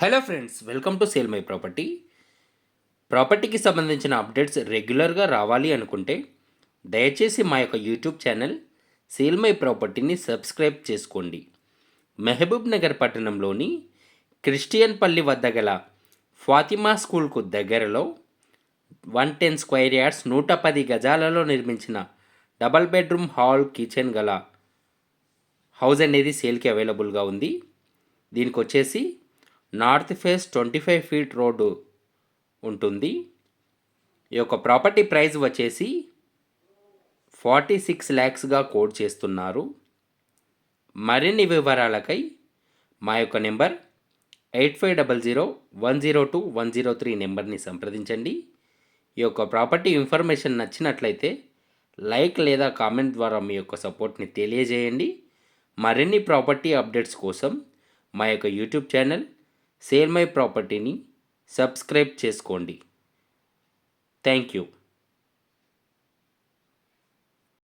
Hello friends welcome to sale my property. ప్రాపర్టీకి సంబంధించిన updates రెగ్యులర్గా రావాలి అనుకుంటే దయచేసి మా యొక్క యూట్యూబ్ ఛానల్ సేల్ మై ప్రాపర్టీని సబ్స్క్రైబ్ చేసుకోండి. మెహబూబ్ నగర్ పట్టణంలోని క్రిస్టియన్ పల్లి వద్ద గల ఫాతిమా స్కూల్కు దగ్గరలో వన్ టెన్ స్క్వైర్ యార్డ్స్ నూట పది గజాలలో నిర్మించిన డబల్ బెడ్రూమ్ హాల్ కిచెన్ గల హౌస్ అనేది సేల్కి అవైలబుల్గా ఉంది. దీనికి వచ్చేసి north face twenty five feet road ఉంటుంది. ఈ యొక్క ప్రాపర్టీ ప్రైస్ వచ్చేసి ఫార్టీ సిక్స్ ల్యాక్స్గా కోడ్ చేస్తున్నారు. మరిన్ని వివరాలకై మా యొక్క number eight five double zero one zero two one zero three నెంబర్ని సంప్రదించండి. ఈ యొక్క ప్రాపర్టీ ఇన్ఫర్మేషన్ నచ్చినట్లయితే లైక్ లేదా కామెంట్ ద్వారా మీ యొక్క సపోర్ట్ని తెలియజేయండి. మరిన్ని ప్రాపర్టీ అప్డేట్స్ కోసం మా యొక్క యూట్యూబ్ ఛానల్ సేల్ మై ప్రాపర్టీని సబ్స్క్రైబ్ చేసుకోండి. Thank you.